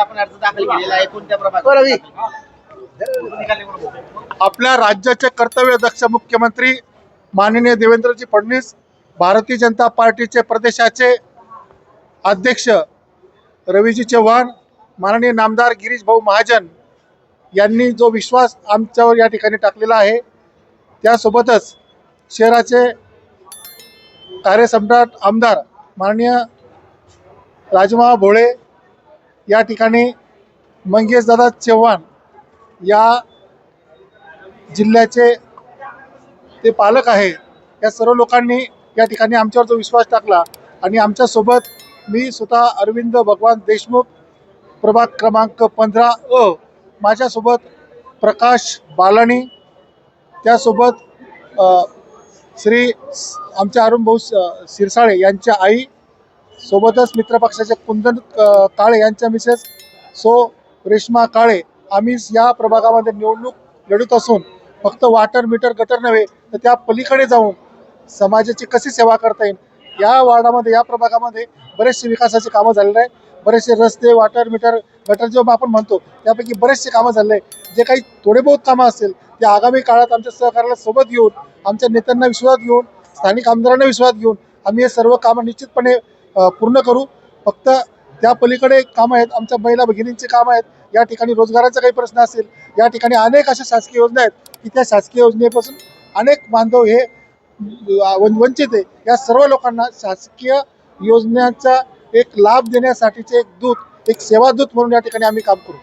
आपण अर्ज दाखल केलेला आहे कोणत्या प्रभागात? आपल्या राज्याचे कर्तव्यदक्ष मुख्यमंत्री माननीय देवेंद्रजी फडणवीस भारतीय जनता पार्टीचे प्रदेशाचे अध्यक्ष रवीजी चव्हाण माननीय नामदार गिरीश भाऊ महाजन यांनी जो विश्वास आमच्यावर या ठिकाणी टाकलेला आहे त्यासोबतच शहराचे कार्यसम्राट आमदार माननीय राजमा भोळे या ठिकाणी मंगेशदादा चव्हाण या जिल्ह्याचे ते पालक आहे. या सर्व लोकांनी या ठिकाणी आमच्यावर जो विश्वास टाकला आणि आमच्यासोबत मी स्वतः अरविंद भगवान देशमुख प्रभाग क्रमांक पंधरा अ माझ्यासोबत प्रकाश बालाणी त्यासोबत श्री आमच्या अरुण भाऊ सिरसाळे यांच्या आई सोबतच मित्रपक्षाचे कुंदन काळे यांच्या मिसेस सो रेश्मा काळे आम्ही या प्रभागामध्ये निवडणूक लढत असून फक्त वाटर मीटर गटर नव्हे तर त्या पलीकडे जाऊन समाजाची कशी सेवा करता येईल? या वार्डामध्ये या प्रभागामध्ये बरेचसे विकासाचे कामं झालेले आहे बरेचसे रस्ते वॉटर मीटर गटर जेव्हा आपण म्हणतो त्यापैकी बरेचसे कामं झाले आहे जे काही थोडे बहुत कामं असतील ते आगामी काळात आमच्या सहकार्याला सोबत घेऊन आमच्या नेत्यांना विश्वासात घेऊन स्थानिक आमदारांना विश्वासात घेऊन आम्ही हे सर्व कामं निश्चितपणे पूर्ण करू. फक्त त्या पलीकडे कामं आहेत. आमच्या महिला भगिनींची कामं आहेत. या ठिकाणी रोजगाराचा काही प्रश्न असेल या ठिकाणी अनेक अशा शासकीय योजना आहेत की त्या शासकीय योजनेपासून अनेक बांधव हे वंचित आहे. या सर्व लोकांना शासकीय योजनांचा एक लाभ देण्यासाठीचे एक दूत एक सेवा दूत म्हणून या ठिकाणी आम्ही काम करू.